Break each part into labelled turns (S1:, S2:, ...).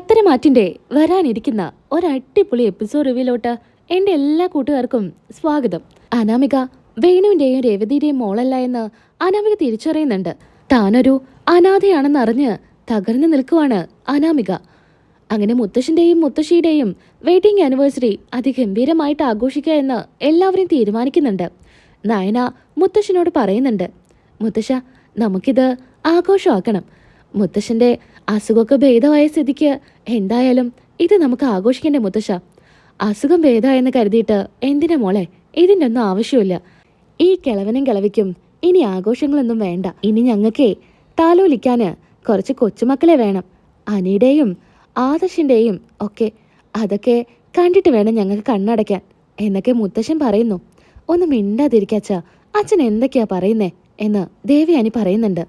S1: പത്തരമാറ്റിന്റെ വരാനിരിക്കുന്ന ഒരടിപൊളി എപ്പിസോഡ് റിവ്യൂലോട്ട് എന്റെ എല്ലാ കൂട്ടുകാർക്കും സ്വാഗതം. അനാമിക വേണുവിന്റെയും രേവതിയുടെയും മോളല്ല എന്ന് അനാമിക തിരിച്ചറിയുന്നുണ്ട്. താനൊരു അനാഥയാണെന്ന് അറിഞ്ഞ് തകർന്നു നിൽക്കുവാണ് അനാമിക. അങ്ങനെ മുത്തശ്ശന്റെയും മുത്തശ്ശിയുടെയും വെഡിങ് ആനിവേഴ്സറി അതിഗംഭീരമായിട്ട് ആഘോഷിക്കുക എന്ന് എല്ലാവരും തീരുമാനിക്കുന്നുണ്ട്. നയന മുത്തശ്ശനോട് പറയുന്നുണ്ട് മുത്തശ്ശ നമുക്കിത് ആഘോഷമാക്കണം. മുത്തശ്ശന്റെ അസുഖമൊക്കെ ഭേദമായ സ്ഥിതിക്ക് എന്തായാലും ഇത് നമുക്ക് ആഘോഷിക്കേണ്ട മുത്തശ്ശ. അസുഖം ഭേദമായെന്ന് കരുതിയിട്ട് എന്തിനാ മോളെ? ഇതിന്റെ ഒന്നും ആവശ്യമില്ല. ഈ കിളവനും കിളവിക്കും ഇനി ആഘോഷങ്ങളൊന്നും വേണ്ട. ഇനി ഞങ്ങൾക്കേ താലോലിക്കാന് കുറച്ച് കൊച്ചുമക്കളെ വേണം. അനിയുടെയും ആദർശിന്റെയും ഒക്കെ അതൊക്കെ കണ്ടിട്ട് വേണം ഞങ്ങൾക്ക് കണ്ണടയ്ക്കാൻ. എന്നൊക്കെ മുത്തശ്ശൻ പറയുന്നു. ഒന്ന് മിണ്ടാതിരിക്കച്ച അച്ഛൻ എന്തൊക്കെയാ പറയുന്നേ? എന്ന് ദേവിയാനി പറയുന്നുണ്ട്.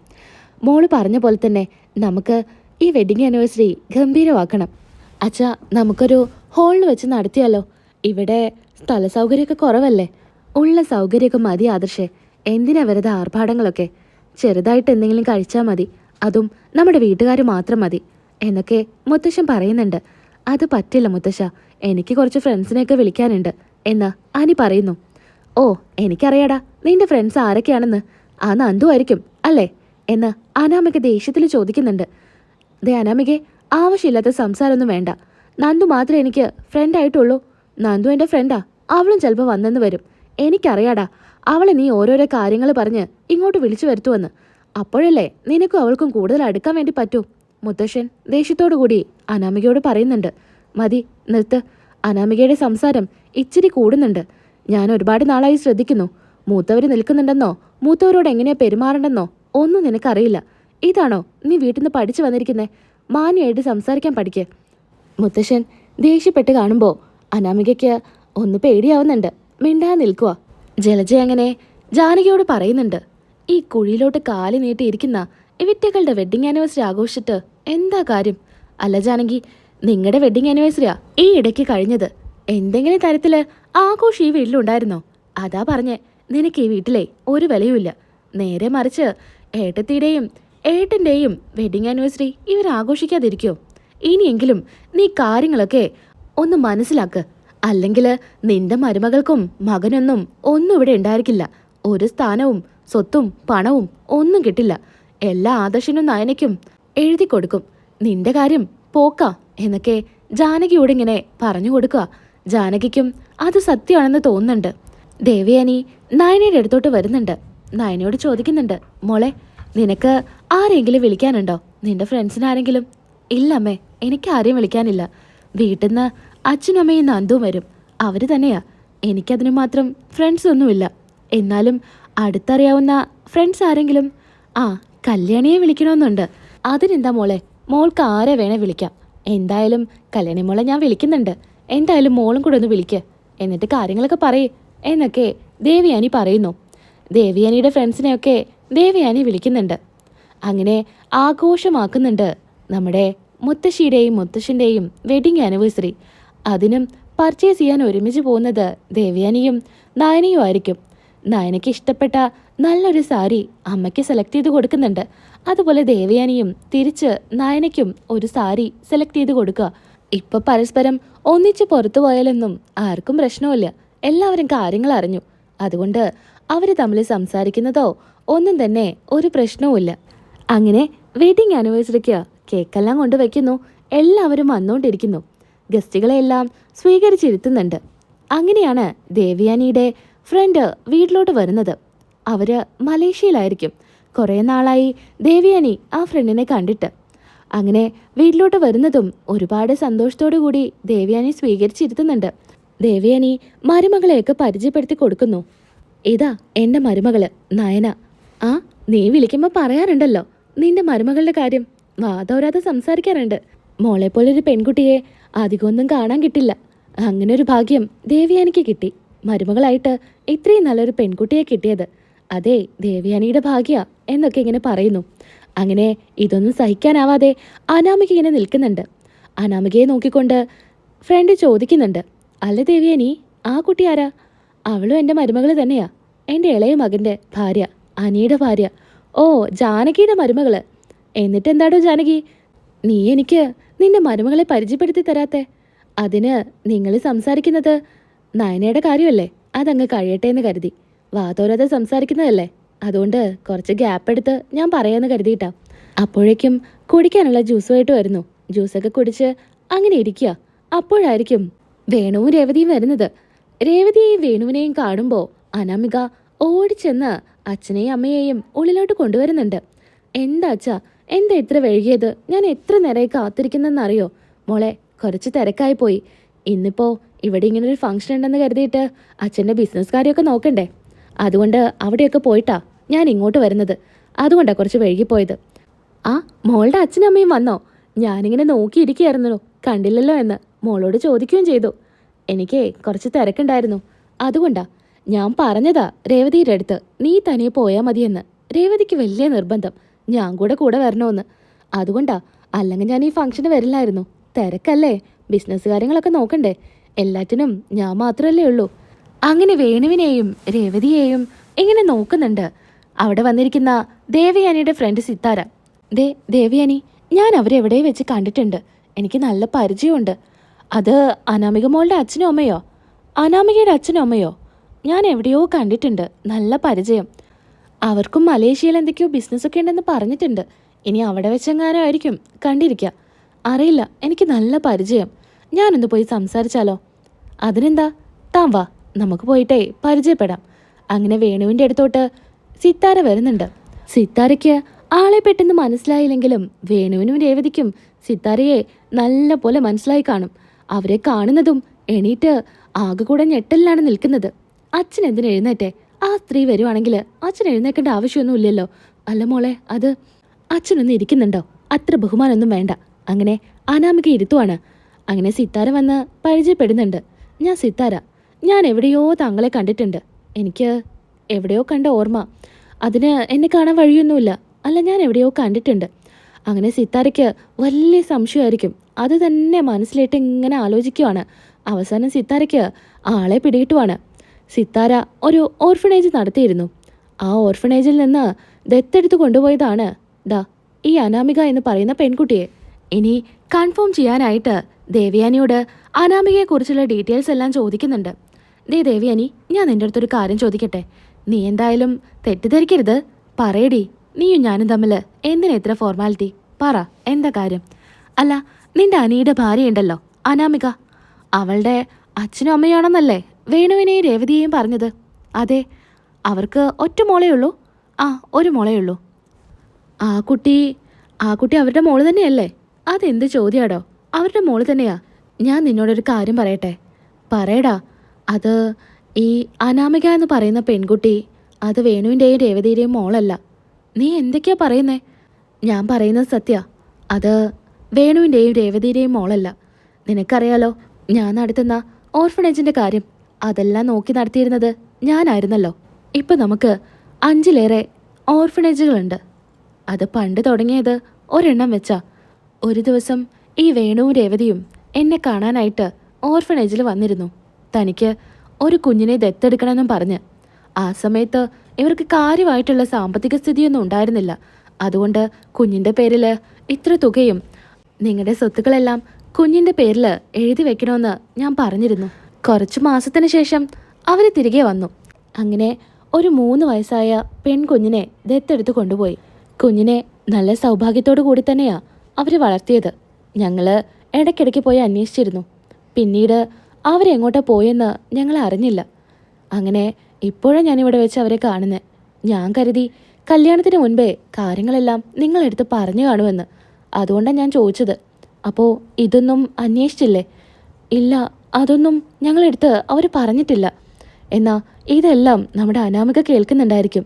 S1: മോൾ പറഞ്ഞ പോലെ തന്നെ നമുക്ക് ഈ വെഡിങ് ആനിവേഴ്സറി ഗംഭീരമാക്കണം. അച്ഛാ നമുക്കൊരു ഹോളിൽ വെച്ച് നടത്തിയാലോ? ഇവിടെ സ്ഥല സൗകര്യമൊക്കെ കുറവല്ലേ? ഉള്ള സൗകര്യമൊക്കെ മതി ആദർശേ. എന്തിനാ വെറുതെ ആർഭാടങ്ങളൊക്കെ? ചെറുതായിട്ട് എന്തെങ്കിലും കഴിച്ചാൽ മതി. അതും നമ്മുടെ വീട്ടുകാർ മാത്രം മതി. എന്നൊക്കെ മുത്തശ്ശൻ പറയുന്നുണ്ട്. അത് പറ്റില്ല മുത്തശ്ശ. എനിക്ക് കുറച്ച് ഫ്രണ്ട്സിനെയൊക്കെ വിളിക്കാനുണ്ട്. എന്ന് അനി പറയുന്നു. ഓ എനിക്കറിയാടാ നിന്റെ ഫ്രണ്ട്സ് ആരൊക്കെയാണെന്ന്. ആ നന്ദു ആയിരിക്കും അല്ലേ? എന്ന് അനാമയ്ക്ക് ദേഷ്യത്തിൽ ചോദിക്കുന്നുണ്ട്. ദേ അനാമികെ ആവശ്യമില്ലാത്ത സംസാരമൊന്നും വേണ്ട. നന്ദു മാത്രമേ എനിക്ക് ഫ്രണ്ട് ആയിട്ടുള്ളൂ. നന്ദു എന്റെ ഫ്രണ്ടാ അവളും ചിലപ്പോൾ വന്നെന്ന് വരും. എനിക്കറിയാടാ അവളെ നീ ഓരോരോ കാര്യങ്ങൾ പറഞ്ഞ് ഇങ്ങോട്ട് വിളിച്ചു വരുത്തുവെന്ന്. അപ്പോഴല്ലേ നിനക്കും അവൾക്കും കൂടുതൽ അടുക്കാൻ വേണ്ടി പറ്റൂ. മുത്തശ്ശൻ ദേഷ്യത്തോടു കൂടി അനാമികയോട് പറയുന്നുണ്ട്. മതി നിർത്ത്. അനാമികയുടെ സംസാരം ഇച്ചിരി കൂടുന്നുണ്ട്. ഞാൻ ഒരുപാട് നാളായി ശ്രദ്ധിക്കുന്നു. മൂത്തവർ നിൽക്കുന്നുണ്ടെന്നോ മൂത്തവരോട് എങ്ങനെയാ പെരുമാറണ്ടെന്നോ ഒന്നും നിനക്കറിയില്ല. ഇതാണോ നീ വീട്ടിൽ നിന്ന് പഠിച്ചു വന്നിരിക്കുന്നേ? മാന്യമായിട്ട് സംസാരിക്കാൻ പഠിക്ക്. മുത്തശ്ശൻ ദേഷ്യപ്പെട്ട് കാണുമ്പോൾ അനാമികയ്ക്ക് ഒന്ന് പേടിയാവുന്നുണ്ട്. മിണ്ടാ നിൽക്കുക ജലജ അങ്ങനെ ജാനകിയോട് പറയുന്നുണ്ട്. ഈ കുഴിയിലോട്ട് കാലി നീട്ടിയിരിക്കുന്ന ഇവിറ്റകളുടെ വെഡിങ് ആനിവേഴ്സറി ആഘോഷിച്ചിട്ട് എന്താ കാര്യം? അല്ല ജാനകി നിങ്ങളുടെ വെഡിങ് ആനിവേഴ്സറിയാ ഈ ഇടയ്ക്ക് കഴിഞ്ഞത്. എന്തെങ്കിലും തരത്തിൽ ആഘോഷം ഈ വീട്ടിലുണ്ടായിരുന്നോ? അതാ പറഞ്ഞേ നിനക്ക് ഈ വീട്ടിലെ ഒരു വിലയുമില്ല. നേരെ മറിച്ച് ഏട്ടത്തിയുടെയും ഏട്ടന്റെയും വെഡിങ് ആനിവേഴ്സറി ഇവർ ആഘോഷിക്കാതിരിക്കോ? ഇനിയെങ്കിലും നീ കാര്യങ്ങളൊക്കെ ഒന്ന് മനസ്സിലാക്ക്. അല്ലെങ്കിൽ നിന്റെ മരുമകൾക്കും മകനൊന്നും ഒന്നും ഇവിടെ ഉണ്ടായിരിക്കില്ല. ഒരു സ്ഥാനവും സ്വത്തും പണവും ഒന്നും കിട്ടില്ല. എല്ലാ ആദർശനും നയനയ്ക്കും എഴുതി കൊടുക്കും. നിന്റെ കാര്യം പോക്ക എന്നൊക്കെ ജാനകിയോട് ഇങ്ങനെ പറഞ്ഞു കൊടുക്കുക. ജാനകിക്കും അത് സത്യമാണെന്ന് തോന്നുന്നുണ്ട്. ദേവയാനി നയനയുടെ അടുത്തോട്ട് വരുന്നുണ്ട്. നയനയോട് ചോദിക്കുന്നുണ്ട് മോളെ നിനക്ക് ആരെങ്കിലും വിളിക്കാനുണ്ടോ? നിന്റെ ഫ്രണ്ട്സിന് ആരെങ്കിലും ഇല്ല അമ്മേ എനിക്ക് ആരെയും വിളിക്കാനില്ല. വീട്ടിൽ നിന്ന് അച്ഛനും അമ്മയും നന്ദുവും വരും. അവർ തന്നെയാ. എനിക്കതിന് മാത്രം ഫ്രണ്ട്സ് ഒന്നുമില്ല. എന്നാലും അടുത്തറിയാവുന്ന ഫ്രണ്ട്സ് ആരെങ്കിലും? ആ കല്യാണിയെ വിളിക്കണമെന്നുണ്ട്. അതിനെന്താ മോളെ? മോൾക്ക് ആരെ വേണേ വിളിക്കാം. എന്തായാലും കല്യാണി മോളെ ഞാൻ വിളിക്കുന്നുണ്ട്. എന്തായാലും മോളും കൂടെ ഒന്ന് വിളിക്ക്. എന്നിട്ട് കാര്യങ്ങളൊക്കെ പറയേ. എന്നൊക്കെ ദേവിയാനി പറയുന്നു. ദേവിയാനിയുടെ ഫ്രണ്ട്സിനെയൊക്കെ ദേവിയാനി വിളിക്കുന്നുണ്ട്. അങ്ങനെ ആഘോഷമാക്കുന്നുണ്ട് നമ്മുടെ മുത്തശ്ശിയുടെയും മുത്തശ്ശന്റെയും വെഡിങ് ആനിവേഴ്സറി അതിനും പർച്ചേസ് ചെയ്യാൻ ഒരുമിച്ച് പോകുന്നത് ദേവയാനിയും നയനയും ആയിരിക്കും. നയനയ്ക്ക് ഇഷ്ടപ്പെട്ട നല്ലൊരു സാരി അമ്മയ്ക്ക് സെലക്ട് ചെയ്ത് കൊടുക്കുന്നുണ്ട്. അതുപോലെ ദേവയാനിയും തിരിച്ച് നയനയ്ക്കും ഒരു സാരി സെലക്ട് ചെയ്ത് കൊടുക്കുക. ഇപ്പൊ പരസ്പരം ഒന്നിച്ച് പുറത്തു പോയാലൊന്നും ആർക്കും പ്രശ്നമില്ല എല്ലാവരും കാര്യങ്ങൾ അറിഞ്ഞു. അതുകൊണ്ട് അവർ തമ്മിൽ സംസാരിക്കുന്നതോ ഒന്നും തന്നെ ഒരു പ്രശ്നവുമില്ല. അങ്ങനെ വെഡിങ് ആനിവേഴ്സറിക്ക് കേക്കെല്ലാം കൊണ്ടുവയ്ക്കുന്നു. എല്ലാവരും വന്നുകൊണ്ടിരിക്കുന്നു ഗസ്റ്റുകളെല്ലാം സ്വീകരിച്ചിരുത്തുന്നുണ്ട്. അങ്ങനെയാണ് ദേവയാനിയുടെ ഫ്രണ്ട് വീട്ടിലോട്ട് വരുന്നത്. അവർ മലേഷ്യയിലായിരിക്കും. കുറേ നാളായി ദേവയാനി ആ ഫ്രണ്ടിനെ കണ്ടിട്ട്. അങ്ങനെ വീട്ടിലോട്ട് വരുന്നതും ഒരുപാട് സന്തോഷത്തോടു കൂടി ദേവയാനി സ്വീകരിച്ചിരുത്തുന്നുണ്ട്. ദേവയാനി മരുമകളെയൊക്കെ പരിചയപ്പെടുത്തി കൊടുക്കുന്നു. ഇതാ എന്റെ മരുമകൾ നയന. ആ നീ വിളിക്കുമ്പോൾ പറയാറുണ്ടല്ലോ. നിന്റെ മരുമകളുടെ കാര്യം. വാതോരാതെ സംസാരിക്കാറുണ്ട്. മോളെ പോലൊരു പെൺകുട്ടിയെ അധികമൊന്നും കാണാൻ കിട്ടില്ല. അങ്ങനെ ഒരു ഭാഗ്യം ദേവയാനിക്ക് കിട്ടി. മരുമകളായിട്ട് ഇത്രയും നല്ലൊരു പെൺകുട്ടിയെ കിട്ടിയത്. അതെ ദേവയാനിയുടെ ഭാഗ്യ എന്നൊക്കെ ഇങ്ങനെ പറയുന്നു. അങ്ങനെ ഇതൊന്നും സഹിക്കാനാവാതെ അനാമിക ഇങ്ങനെ നിൽക്കുന്നുണ്ട്. അനാമികയെ നോക്കിക്കൊണ്ട് ഫ്രണ്ട് ചോദിക്കുന്നുണ്ട്. അല്ല ദേവിയാനി ആ കുട്ടി ആരാ? അവളും എന്റെ മരുമകൾ തന്നെയാ. എന്റെ ഇളയ മകന്റെ ഭാര്യ അനിയുടെ ഭാര്യ. ഓ ജാനകിയുടെ മരുമകൾ. എന്നിട്ട് എന്താടോ ജാനകി? നീ എനിക്ക് നിന്റെ മരുമകളെ പരിചയപ്പെടുത്തി തരാത്തെ. അതിന് നിങ്ങൾ സംസാരിക്കുന്നത് നയനയുടെ കാര്യമല്ലേ? അതങ്ങ് കഴിയട്ടെ എന്ന് കരുതി. വാതോരാതെ സംസാരിക്കുന്നതല്ലേ? അതുകൊണ്ട് കുറച്ച് ഗ്യാപ്പ് എടുത്ത് ഞാൻ പറയാമെന്ന് കരുതിയിട്ടാ. അപ്പോഴേക്കും കുടിക്കാനുള്ള ജ്യൂസുമായിട്ട് വരുന്നു. ജ്യൂസൊക്കെ കുടിച്ച് അങ്ങനെ ഇരിക്കുക അപ്പോഴായിരിക്കും വേണുവും രേവതിയും വരുന്നത്. രേവതിയെയും വേണുവിനെയും കാണുമ്പോൾ അനാമിക ഓടിച്ചെന്ന് അച്ഛനെയും അമ്മയെയും ഉള്ളിലോട്ട് കൊണ്ടുവരുന്നുണ്ട്. എന്താ അച്ഛാ? എന്താ ഇത്ര വൈകിയത്? ഞാൻ എത്ര നേരമായി കാത്തിരിക്കുന്നെന്നറിയോ? മോളെ കുറച്ച് തിരക്കായി പോയി. ഇന്നിപ്പോ ഇവിടെ ഇങ്ങനെ ഒരു ഫംഗ്ഷൻ ഉണ്ടെന്ന് കരുതിയിട്ട് അച്ഛന്റെ ബിസിനസ് കാര്യമൊക്കെ നോക്കണ്ടേ? അതുകൊണ്ട് അവിടെയൊക്കെ പോയിട്ടാ ഞാൻ ഇങ്ങോട്ട് വരുന്നത്. അതുകൊണ്ടാ കുറച്ച് വൈകിപ്പോയത്. ആ മോളുടെ അച്ഛനും അമ്മയും വന്നോ? ഞാനിങ്ങനെ നോക്കിയിരിക്കുകയായിരുന്നല്ലോ. കണ്ടില്ലല്ലോ എന്ന്. മോളോട് ചോദിക്കുകയും ചെയ്തു. എനിക്ക് കുറച്ച് തിരക്കുണ്ടായിരുന്നു. അതുകൊണ്ടാ ഞാൻ പറഞ്ഞതാ രേവതിയുടെ അടുത്ത് നീ തനിയെ പോയാൽ മതിയെന്ന്. രേവതിക്ക് വലിയ നിർബന്ധം. ഞാൻ കൂടെ കൂടെ വരണമെന്ന്. അതുകൊണ്ടാ അല്ലെങ്കിൽ ഞാൻ ഈ ഫംഗ്ഷന് വരില്ലായിരുന്നു. തിരക്കല്ലേ? ബിസിനസ് കാര്യങ്ങളൊക്കെ നോക്കണ്ടേ? എല്ലാറ്റിനും ഞാൻ മാത്രമല്ലേ ഉള്ളൂ. അങ്ങനെ വേണുവിനെയും രേവതിയെയും ഇങ്ങനെ നോക്കുന്നുണ്ട്. അവിടെ വന്നിരിക്കുന്ന ദേവയാനിയുടെ ഫ്രണ്ട് സിത്താര. ദേ ദേവയാനി ഞാൻ അവരെ എവിടെ വെച്ച് കണ്ടിട്ടുണ്ട്. എനിക്ക് നല്ല പരിചയമുണ്ട്. അത് അനാമിക മോളുടെ അച്ഛനും അമ്മയോ? അനാമികയുടെ അച്ഛനും അമ്മയോ? ഞാൻ എവിടെയോ കണ്ടിട്ടുണ്ട്. നല്ല പരിചയം. അവർക്കും മലേഷ്യയിൽ എന്തൊക്കെയോ ബിസിനസ്സൊക്കെ ഉണ്ടെന്ന് പറഞ്ഞിട്ടുണ്ട്. ഇനി അവിടെ വെച്ചെങ്ങാനായിരിക്കും കണ്ടിരിക്കാം. അറിയില്ല എനിക്ക് നല്ല പരിചയം. ഞാനൊന്ന് പോയി സംസാരിച്ചാലോ? അതിനെന്താ? താൻ വാ നമുക്ക് പോയിട്ടേ പരിചയപ്പെടാം. അങ്ങനെ വേണുവിന്റെ അടുത്തോട്ട് സിത്താര വരുന്നുണ്ട്. സിത്താരയ്ക്ക് ആളെ പെട്ടെന്ന് മനസ്സിലായില്ലെങ്കിലും വേണുവിനും രേവതിക്കും സിത്താരയെ നല്ല പോലെ മനസ്സിലായി കാണും. അവരെ കാണുന്നതും എണീറ്റ് ആകെ കൂടെ ഞെട്ടലിലാണ് നിൽക്കുന്നത്. അച്ഛൻ എന്തിനു എഴുന്നേറ്റെ? ആ സ്ത്രീ വരുവാണെങ്കിൽ അച്ഛൻ എഴുന്നേക്കേണ്ട ആവശ്യമൊന്നും ഇല്ലല്ലോ അല്ല മോളെ അത് അച്ഛനൊന്നും ഇരിക്കുന്നുണ്ടോ? അത്ര ബഹുമാനൊന്നും വേണ്ട. അങ്ങനെ അനാമിക ഇരുത്തുവാണ്. അങ്ങനെ സിത്താര വന്ന് പരിചയപ്പെടുന്നുണ്ട്. ഞാൻ സിത്താര. ഞാൻ എവിടെയോ താങ്കളെ കണ്ടിട്ടുണ്ട്. എനിക്ക് എവിടെയോ കണ്ട ഓർമ്മ. അതിന് എന്നെ കാണാൻ വഴിയൊന്നുമില്ല. അല്ല ഞാൻ എവിടെയോ കണ്ടിട്ടുണ്ട്. അങ്ങനെ സിത്താരയ്ക്ക് വലിയ സംശയമായിരിക്കും. അത് തന്നെ മനസ്സിലിട്ട് ഇങ്ങനെ ആലോചിക്കുവാണ്. അവസാനം സിത്താരയ്ക്ക് ആളെ പിടികിട്ടുവാണ്. സിത്താര ഒരു ഓർഫണേജ് നടത്തിയിരുന്നു. ആ ഓർഫണേജിൽ നിന്ന് ദത്തെടുത്ത് കൊണ്ടുപോയതാണ് ദാ ഈ അനാമിക എന്ന് പറയുന്ന പെൺകുട്ടിയെ. ഇനി കൺഫേം ചെയ്യാനായിട്ട് ദേവയാനിയോട് അനാമികയെക്കുറിച്ചുള്ള ഡീറ്റെയിൽസ് എല്ലാം ചോദിക്കുന്നുണ്ട്. ദേ ദേവയാനി ഞാൻ നിന്റെ അടുത്തൊരു കാര്യം ചോദിക്കട്ടെ. നീ എന്തായാലും തെറ്റിദ്ധരിക്കരുത്. പറയടി. നീയും ഞാനും തമ്മിൽ എന്തിനാ ഇത്ര ഫോർമാലിറ്റി പറ എന്താ കാര്യം? അല്ല നിന്റെ അനിയുടെ ഭാര്യയുണ്ടല്ലോ അനാമിക. അവളുടെ അച്ഛനും അമ്മയാണെന്നല്ലേ വേണുവിനെയും രേവതിയെയും പറഞ്ഞത്. അതെ അവർക്ക് ഒറ്റ മോളേ ഉള്ളൂ. ആ ഒരു മോളേ ഉള്ളൂ. ആ കുട്ടി ആ കുട്ടി അവരുടെ മോൾ തന്നെയല്ലേ? അതെന്ത് ചോദ്യാടോ? അവരുടെ മോൾ തന്നെയാ. ഞാൻ നിന്നോടൊരു കാര്യം പറയട്ടെ? പറയടാ അത് ഈ അനാമിക എന്ന് പറയുന്ന പെൺകുട്ടി അത് വേണുവിന്റെയും രേവതിയുടെയും മോളല്ല. നീ എന്തൊക്കെയാ പറയുന്നേ? ഞാൻ പറയുന്നത് സത്യ. അത് വേണുവിന്റെയും രേവതിയുടെയും മോളല്ല. നിനക്കറിയാലോ ഞാൻ നടത്തുന്ന ഓർഫണേജിന്റെ കാര്യം. അതെല്ലാം നോക്കി നടത്തിയിരുന്നത് ഞാനായിരുന്നല്ലോ. ഇപ്പം നമുക്ക് അഞ്ചിലേറെ ഓർഫണേജുകളുണ്ട് അത് പണ്ട് തുടങ്ങിയത് ഒരെണ്ണം വെച്ചാ. ഒരു ദിവസം ഈ വേണുവും രേവതിയും എന്നെ കാണാനായിട്ട് ഓർഫണേജിൽ വന്നിരുന്നു. തനിക്ക് ഒരു കുഞ്ഞിനെ ദത്തെടുക്കണമെന്നും പറഞ്ഞ്. ആ സമയത്ത് ഇവർക്ക് കാര്യമായിട്ടുള്ള സാമ്പത്തിക സ്ഥിതിയൊന്നും ഉണ്ടായിരുന്നില്ല. അതുകൊണ്ട് കുഞ്ഞിന്റെ പേരിൽ ഇത്ര തുകയും നിങ്ങളുടെ സ്വത്തുക്കളെല്ലാം കുഞ്ഞിന്റെ പേരിൽ എഴുതി വെക്കണമെന്ന് ഞാൻ പറഞ്ഞിരുന്നു. കുറച്ച് മാസത്തിന് ശേഷം അവർ തിരികെ വന്നു. അങ്ങനെ ഒരു മൂന്ന് വയസ്സായ പെൺകുഞ്ഞിനെ ദത്തെടുത്ത് കൊണ്ടുപോയി. കുഞ്ഞിനെ നല്ല സൗഭാഗ്യത്തോടു കൂടി തന്നെയാണ് അവർ വളർത്തിയത്. ഞങ്ങൾ ഇടയ്ക്കിടയ്ക്ക് പോയി അന്വേഷിച്ചിരുന്നു. പിന്നീട് അവരെങ്ങോട്ടാണ് പോയെന്ന് ഞങ്ങൾ അറിഞ്ഞില്ല. അങ്ങനെ ഇപ്പോഴാണ് ഞാനിവിടെ വെച്ച് അവരെ കാണുന്നത് ഞാൻ കരുതി കല്യാണത്തിന് മുൻപേ കാര്യങ്ങളെല്ലാം നിങ്ങളെടുത്ത് പറഞ്ഞു കാണുമെന്ന്. അതുകൊണ്ടാണ് ഞാൻ ചോദിച്ചത്. അപ്പോൾ ഇതൊന്നും അന്വേഷിച്ചില്ലേ? ഇല്ല അതൊന്നും ഞങ്ങളെടുത്ത് അവർ പറഞ്ഞിട്ടില്ല. എന്നാൽ ഇതെല്ലാം നമ്മുടെ അനാമിക കേൾക്കുന്നുണ്ടായിരിക്കും.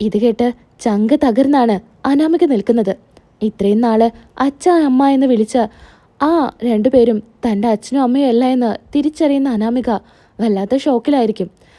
S1: ഇത് കേട്ട് ചങ്ക് തകർന്നാണ് അനാമിക നിൽക്കുന്നത്. ഇത്രയും നാൾ അച്ഛ അമ്മ എന്ന് വിളിച്ച ആ രണ്ടുപേരും തന്റെ അച്ഛനും അമ്മയും അല്ല എന്ന് തിരിച്ചറിയുന്ന അനാമിക വല്ലാത്ത ഷോക്കിലായിരിക്കും.